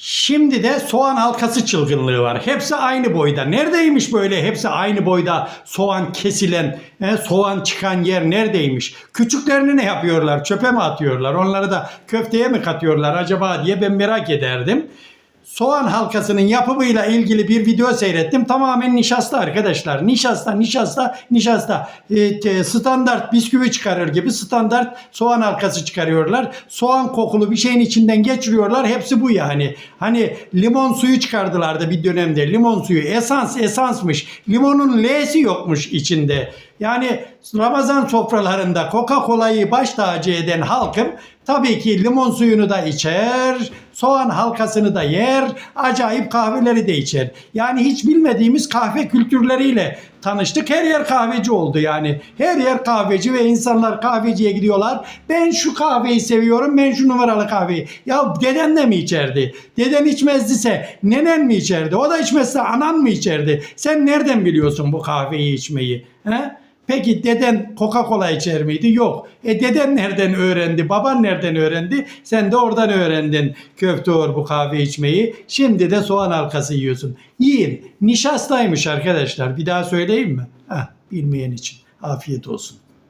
Şimdi de soğan halkası çılgınlığı var. Hepsi aynı boyda. Neredeymiş böyle hepsi aynı boyda soğan kesilen, e, soğan çıkan yer neredeymiş? Küçüklerini ne yapıyorlar? Çöpe mi atıyorlar? Onları da köfteye mi katıyorlar acaba diye ben merak ederdim. Soğan halkasının yapımıyla ilgili bir video seyrettim. Tamamen nişasta arkadaşlar. Nişasta, nişasta, nişasta. E, standart bisküvi çıkarır gibi standart soğan halkası çıkarıyorlar. Soğan kokulu bir şeyin içinden geçiriyorlar. Hepsi bu yani. Hani limon suyu çıkardılar da bir dönemde. Limon suyu esans esansmış. Limonun L'si yokmuş içinde. Yani Ramazan sofralarında Coca-Cola'yı baş tacı eden halkım tabii ki limon suyunu da içer, soğan halkasını da yer, acayip kahveleri de içer. Yani hiç bilmediğimiz kahve kültürleriyle tanıştık. Her yer kahveci oldu yani. Her yer kahveci ve insanlar kahveciye gidiyorlar. Ben şu kahveyi seviyorum, ben şu numaralı kahveyi. Ya deden de mi içerdi? Deden içmezdise nenen mi içerdi? O da içmezse anan mı içerdi? Sen nereden biliyorsun bu kahveyi içmeyi? He? Peki deden Coca-Cola içer miydi? Yok. E deden nereden öğrendi? Baban nereden öğrendi? Sen de oradan öğrendin köfte or bu kahve içmeyi. Şimdi de soğan halkası yiyorsun. Yiyin. Nişastaymış arkadaşlar. Bir daha söyleyeyim mi? Heh, bilmeyen için. Afiyet olsun.